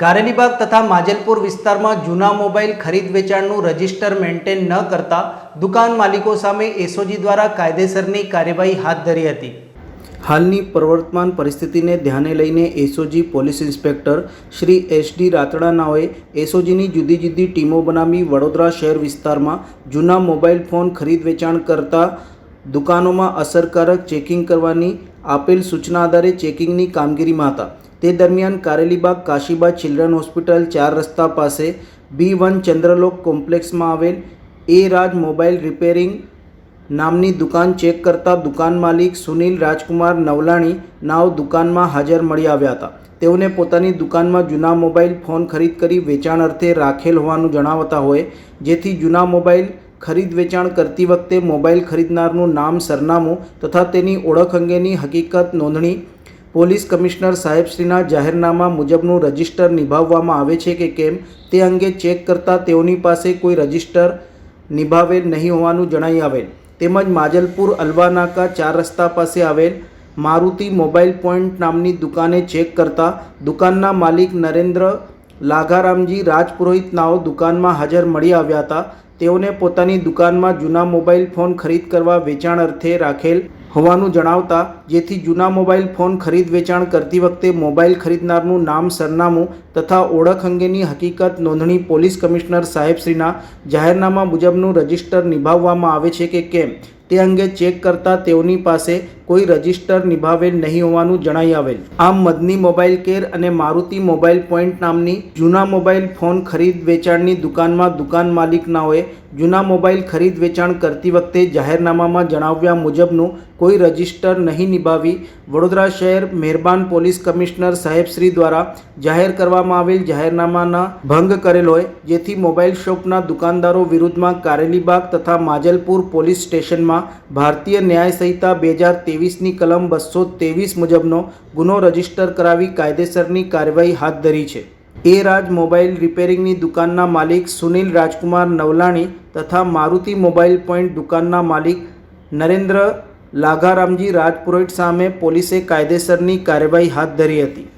કારેલીબાગ તથા માજલપુર વિસ્તારમાં જૂના મોબાઈલ ખરીદ વેચાણનું રજિસ્ટર મેન્ટેન ન કરતા દુકાન માલિકો સામે એસઓજી દ્વારા કાયદેસરની કાર્યવાહી હાથ ધરી હતી. હાલની પ્રવર્તમાન પરિસ્થિતિને ધ્યાને લઈને SOG police inspector Shri S D રાતડાનાઓએ એસઓજીની જુદી જુદી ટીમો બનાવી વડોદરા શહેર વિસ્તારમાં જૂના મોબાઈલ ફોન ખરીદ વેચાણ કરતા દુકાનોમાં અસરકારક ચેકિંગ કરવાની આપેલ સૂચના આધારે ચેકિંગની કામગીરીમાં હતા. તે દરમિયાન કારેલીબાગ કાશીબા ચિલ્ડ્રન હોસ્પિટલ ચાર રસ્તા પાસે બી વન ચંદ્રલોક કોમ્પ્લેક્સમાં આવેલ એ રાજ મોબાઈલ રિપેરિંગ નામની દુકાન ચેક કરતા દુકાન માલિક સુનિલ રાજકુમાર નવલાણી નાવ દુકાનમાં હાજર મળી આવ્યા હતા. તેઓને પોતાની દુકાનમાં જૂના મોબાઈલ ફોન ખરીદ કરી વેચાણ અર્થે રાખેલ હોવાનું જણાવતા હોય, જેથી જૂના મોબાઈલ ખરીદ વેચાણ કરતી વખતે મોબાઈલ ખરીદનારનું નામ, સરનામું તથા તેની ઓળખ અંગેની હકીકત નોંધણી પોલીસ કમિશનર સાહેબશ્રીના જાહેરનામા મુજબનું રજિસ્ટર નિભાવવામાં આવે છે કે કેમ તે અંગે ચેક કરતાં તેઓની પાસે કોઈ રજિસ્ટર નિભાવેલ નહીં હોવાનું જણાઈ આવેલ. તેમજ માજલપુર અલવાનાકા ચાર રસ્તા પાસે આવેલ મારુતિ મોબાઈલ પોઈન્ટ નામની દુકાને ચેક કરતા દુકાનના માલિક નરેન્દ્ર લાઘારામજી રાજપુરોહિત નાઓ દુકાનમાં હાજર મળી આવ્યા હતા. તેઓને પોતાની દુકાનમાં જૂના મોબાઈલ ફોન ખરીદ કરવા વેચાણ અર્થે રાખેલ હોવાનું જણાવતા જેથી જૂના મોબાઈલ ફોન ખરીદ વેચાણ કરતી વખતે મોબાઈલ ખરીદનારનું નામ, સરનામું તથા ઓળખ અંગેની હકીકત નોંધણી પોલીસ કમિશનર સાહેબશ્રીના જાહેરનામા મુજબનું રજિસ્ટર નિભાવવામાં આવે છે કે કેમ તે અંગે ચેક કરતા તેઓની પાસે કોઈ રજિસ્ટર નિભાવેલ નહીં હોવાનું જણાઈ આવેલ. આમ મદની મોબાઈલ કેર અને મારુતિ મોબાઈલ પોઈન્ટ નામની જૂના મોબાઈલ ફોન ખરીદ વેચાણની દુકાનમાં દુકાન માલિકનાઓએ જૂના મોબાઈલ ખરીદ વેચાણ કરતી વખતે જાહેરનામામાં જણાવ્યા મુજબનું કોઈ રજિસ્ટર નહીં નિભાવી વડોદરા શહેર મહેરબાન પોલીસ કમિશનર સાહેબશ્રી દ્વારા જાહેર કરવામાં આવેલ જાહેરનામાના ભંગ કરેલ હોય, જેથી મોબાઈલ શોપના દુકાનદારો વિરુદ્ધમાં કારેલીબાગ તથા માજલપુર પોલીસ સ્ટેશનમાં ભારતીય ન્યાય સંહિતા બે હજાર તેવીસની કલમ બસો ત્રેવીસ મુજબનો ગુનો રજિસ્ટર કરાવી કાયદેસરની કાર્યવાહી હાથ ધરી છે. એ રાજ મોબાઈલ રિપેરિંગની દુકાનના માલિક સુનિલ રાજકુમાર નવલાણી તથા મારુતિ મોબાઈલ પોઈન્ટ દુકાનના માલિક નરેન્દ્ર લાઘારામજી રાજપુરોહિત સામે પોલીસે કાયદેસરની કાર્યવાહી હાથ ધરી હતી.